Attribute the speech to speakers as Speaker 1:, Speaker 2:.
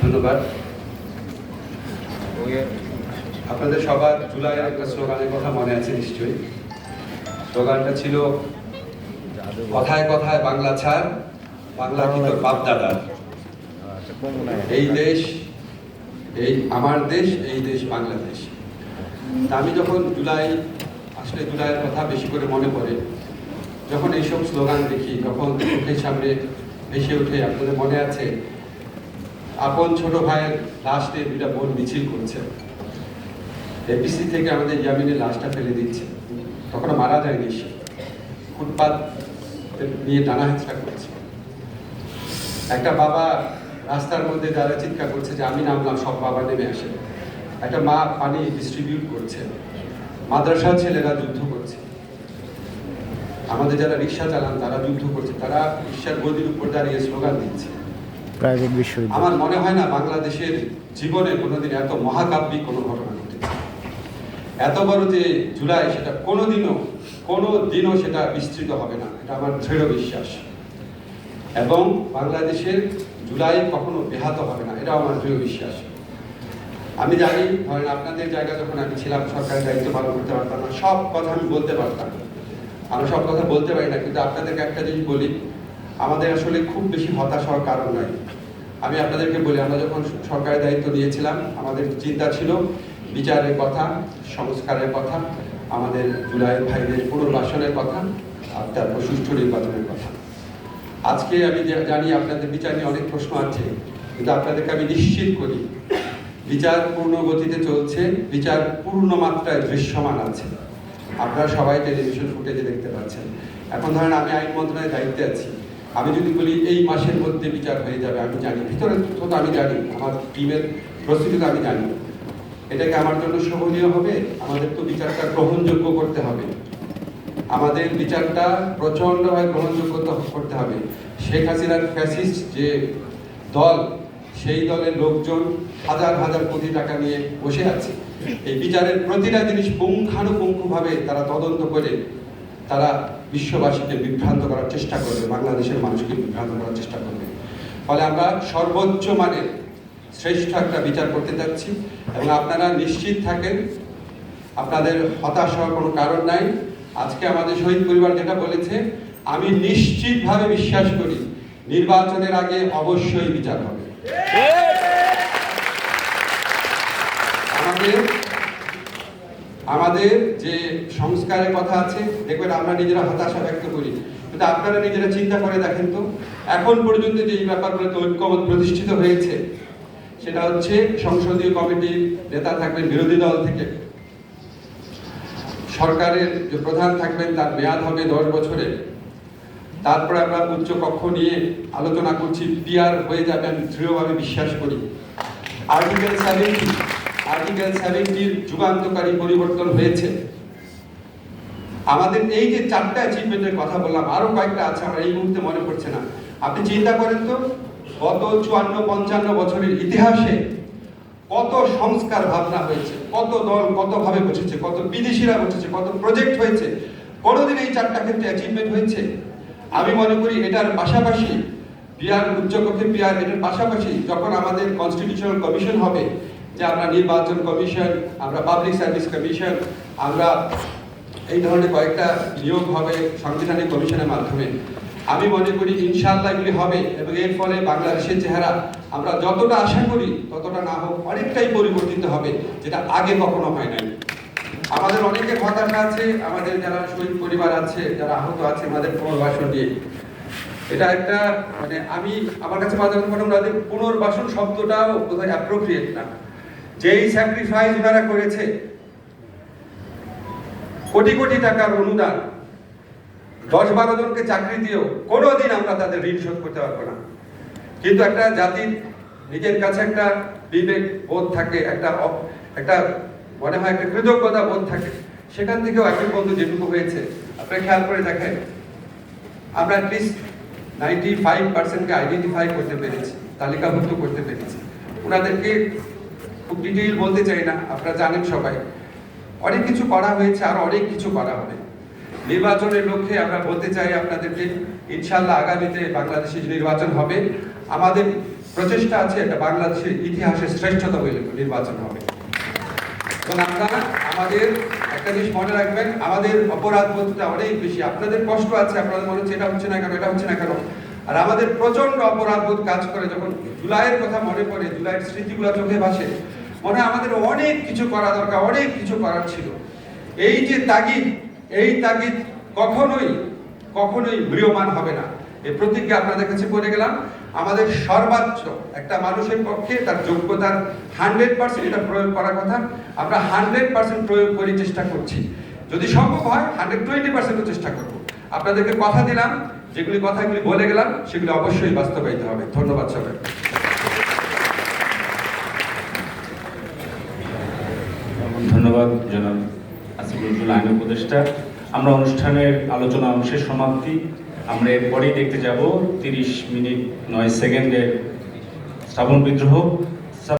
Speaker 1: ধন্যবাদ। আপনাদের সবার জুলাইয়ের একটা স্লোগানের কথা মনে আছে নিশ্চয়ই। স্লোগানটা ছিল, কথায় কথায় বাংলা ছাড়, বাংলা কি তোর বাপ দাদার এই দেশ, এই আমার দেশ, এই দেশ বাংলাদেশ। আমি যখন জুলাই, আসলে জুলাইয়ের কথা বেশি করে মনে পড়ে, যখন এইসব স্লোগান দেখি, তখন চোখের সামনে ভেসে ওঠে, আপনাদের মনে আছে আপন ছোট ভাইয়ের লাশ দুইটা বোন মিছিল করছে। এপিসি থেকে আমাদের ইয়ামিনের লাশটা ফেলে দিচ্ছে। তখন মারা যায়নি সে। ফুটপাত নিয়ে টানা হেঁচড়া করছে। একটা বাবা রাস্তার মধ্যে যারা চিৎকার করছে যে, আমি নামলাম, সব বাবা নেমে আসে। একটা মা পানি ডিস্ট্রিবিউট করছে। মাদ্রাসার ছেলেরা যুদ্ধ করছে। আমাদের যারা রিক্সা চালান, তারা যুদ্ধ করছে। তারা রিক্সার গদির উপর দাঁড়িয়ে স্লোগান দিচ্ছে।
Speaker 2: প্রাইভেট বিশ্ববিদ্যালয়।
Speaker 1: আমার মনে হয় না বাংলাদেশের জীবনে কোনোদিন এত মহাকাব্যিক কোনো ঘটনা ঘটেছে। এত বড় যে জুলাই, সেটা কোনোদিনও কোনো দিনও সেটা বিস্তৃত হবে না। এটা আমার দৃঢ় বিশ্বাস। এবং বাংলাদেশের জুলাই কখনো ব্যাহত হবে না, এটাও আমার দৃঢ় বিশ্বাস। আমি জানি, ধরেন আপনাদের জায়গা যখন আমি ছিলাম, সরকারের দায়িত্ব পালন করতে পারতাম না, সব কথা আমি বলতে পারতাম। আমি সব কথা বলতে পারি না, কিন্তু আপনাদেরকে একটা জিনিস বলি আমাদের আসলে খুব বেশি হতাশ হওয়ার কারণ নাই। আমি আপনাদেরকে বলি, আমরা যখন সরকারের দায়িত্ব নিয়েছিলাম, আমাদের চিন্তা ছিল বিচারের কথা, সংস্কারের কথা, আমাদের জুলাই ভাইদের পুনর্বাসনের কথা, আর তারপর সুষ্ঠু নির্বাচনের কথা। আজকে আমি জানি আপনাদের বিচার নিয়ে অনেক প্রশ্ন আছে, কিন্তু আপনাদেরকে আমি নিশ্চিত করি, বিচার পূর্ণ গতিতে চলছে, বিচার পূর্ণ মাত্রায় দৃশ্যমান আছে। আপনারা সবাই টেলিভিশন ফুটেজে দেখতে পাচ্ছেন। এখন ধরেন আমি আইন মন্ত্রণালয়ের দায়িত্বে আছি। আমি যদি বলি এই মাসের মধ্যে বিচার হয়ে যাবে, আমি জানি। ভিতরে তো তো আমি জানি, আমার টিমের প্রস্তুতি তো আমি জানি। এটাকে আমার জন্য শোভনীয় হবে, আমাদের তো বিচারটা গ্রহণযোগ্য করতে হবে। আমাদের বিচারটা প্রচন্ডভাবে গ্রহণযোগ্যতা করতে হবে। শেখ হাসিনার ফ্যাসিস্ট যে দল, সেই দলের লোকজন হাজার হাজার কোটি টাকা নিয়ে বসে আছে। এই বিচারের প্রতিটা জিনিস পুঙ্খানুপুঙ্খভাবে তারা তদন্ত করে, তারা বিশ্ববাসীকে বিভ্রান্ত করার চেষ্টা করবে, বাংলাদেশের মানুষকে বিভ্রান্ত করার চেষ্টা করবে। ফলে আমরা সর্বোচ্চ মানের শ্রেষ্ঠ একটা বিচার করতে যাচ্ছি এবং আপনারা নিশ্চিত থাকেন, আপনাদের হতাশ হওয়ার কোনো কারণ নাই। আজকে আমাদের শহীদ পরিবার যেটা বলেছে, আমি নিশ্চিতভাবে বিশ্বাস করি, নির্বাচনের আগে অবশ্যই বিচার হবে। আমাদের আমাদের যে সংস্কারের কথা আছে, দেখবেন আমরা নিজেরা হতাশা ব্যক্ত করি। কিন্তু আপনারা নিজেরা চিন্তা করে দেখেন তো, এখন পর্যন্ত যে এই ব্যাপারগুলোতে ঐক্যমত প্রতিষ্ঠিত হয়েছে, সেটা হচ্ছে সংসদীয় কমিটির নেতা থাকবেন, বিরোধী দল থেকে। সরকারের যে প্রধান থাকবেন, তার মেয়াদ হবে দশ বছরে। তারপরে আমরা উচ্চ কক্ষ নিয়ে আলোচনা করছি, পিআর হয়ে যাবে আমি দৃঢ়ভাবে বিশ্বাস করি। আর্টিকেল সেভেন্টি আর্টিকেল সেভেন্টির যুগান্তকারী পরিবর্তন হয়েছে। আমাদের এই যে চারটা অ্যাচিভমেন্টের কথা বললাম, আরও কয়েকটা আছে, আমার এই মুহূর্তে মনে পড়ছে না। আপনি চিন্তা করেন তো, গত চুয়ান্ন, পঞ্চান্ন বছরের ইতিহাসে কত সংস্কার ভাবনা হয়েছে, কত দল কত ভাবে বসেছে, কত বিদেশিরা বসেছে, কত প্রজেক্ট হয়েছে, কোনোদিন এই চারটা ক্ষেত্রে অ্যাচিভমেন্ট হয়েছে? আমি মনে করি এটার পাশাপাশি পিয়ার উচ্চকক্ষে পিয়ার এটার পাশাপাশি যখন আমাদের কনস্টিটিউশনাল কমিশন হবে যে আমরা নির্বাচন কমিশন, আমরা পাবলিক সার্ভিস কমিশন আমরা এই ধরনের কয়েকটা নিয়োগ হবে সাংবিধানিক কমিশনের মাধ্যমে। আমি মনে করি ইনশাআল্লাহ এগুলি হবে এবং এর ফলে বাংলাদেশের চেহারা, আমরা যতটা আশা করি ততটা না হোক অনেকটাই পরিবর্তিত হবে, যেটা আগে কখনো হয় নাই। আমাদের অনেকের হতাশা আছে, আমাদের যারা শহীদ পরিবার আছে, যারা আহত আছে আমাদের পুনর্বাসন নিয়ে। এটা একটা মানে আমি, আমার কাছে মাঝে মনে হয় পুনর্বাসন শব্দটাও বোধহয় অ্যাপ্রোপ্রিয়েট না। যেই স্যাক্রিফাইস ওনারা করেছে, কোটি কোটি টাকার অনুদান, দশ বারো জনকে চাকরি দিয়েও কোনোদিন আমরা তাদের ঋণ শোধ করতে পারব না। কিন্তু একটা জাতির নিজের কাছে একটা বিবেক বোধ থাকে, একটা একটা মনে হয় একটা কৃতজ্ঞতা বোধ থাকে, সেখান থেকেও এখন পর্যন্ত যেটুকু হয়েছে আপনারা খেয়াল করে দেখেন, আমরা অ্যাটলিস্ট নাইনটি ফাইভ পার্সেন্টকে আইডেন্টিফাই করতে পেরেছি, তালিকাভুক্ত করতে পেরেছি। ওনাদেরকে খুব ডিটেইল বলতে চাই না, আপনারা জানেন সবাই। অনেক কিছু করা হয়েছে, আর অনেক কিছু করা হবে। নির্বাচনের লক্ষ্যে আমরা বলতে চাই আপনাদেরকে ইনশাল্লাহ আগামীতে বাংলাদেশে নির্বাচন হবে, আমাদের প্রচেষ্টা আছে বাংলাদেশের শ্রেষ্ঠতম নির্বাচন হবে। আপনারা আমাদের, একটা জিনিস মনে রাখবেন, আমাদের অপরাধ অনেক বেশি, আপনাদের কষ্ট আছে, আপনাদের মনে হচ্ছে এটা হচ্ছে না কেন, এটা হচ্ছে না কেন? আর আমাদের প্রচণ্ড অপরাধ বোধ কাজ করে, যখন জুলাইয়ের কথা মনে পড়ে, জুলাইয়ের স্মৃতিগুলো চোখে ভাসে মনে আমাদের অনেক কিছু করা দরকার, অনেক কিছু করার ছিল। এই যে তাগিদ, এই তাগিদ কখনোই কখনোই মৃয়মান হবে না। এই প্রতিজ্ঞা আপনাদের কাছে বলে গেলাম। আমাদের সর্বোচ্চ একটা মানুষের পক্ষে তার যোগ্যতার হান্ড্রেড পার্সেন্ট এটা প্রয়োগ করার কথা। আমরা হান্ড্রেড পার্সেন্ট প্রয়োগ করি, চেষ্টা করছি। যদি সম্ভব হয়, হান্ড্রেড টোয়েন্টি পার্সেন্টও চেষ্টা করব। আপনাদেরকে কথা দিলাম, যেগুলি কথাগুলি বলে গেলাম, সেগুলি অবশ্যই বাস্তবায়িত হবে। ধন্যবাদ সবাই
Speaker 3: ধন্যবাদ জনাব আসিফুল আইন উপদেষ্টা। আমরা অনুষ্ঠানের আলোচনা অংশের সমাপ্তি। আমরা এরপরেই দেখতে যাব, তিরিশ মিনিট নয় সেকেন্ডের শ্রাবণ বিদ্রোহ।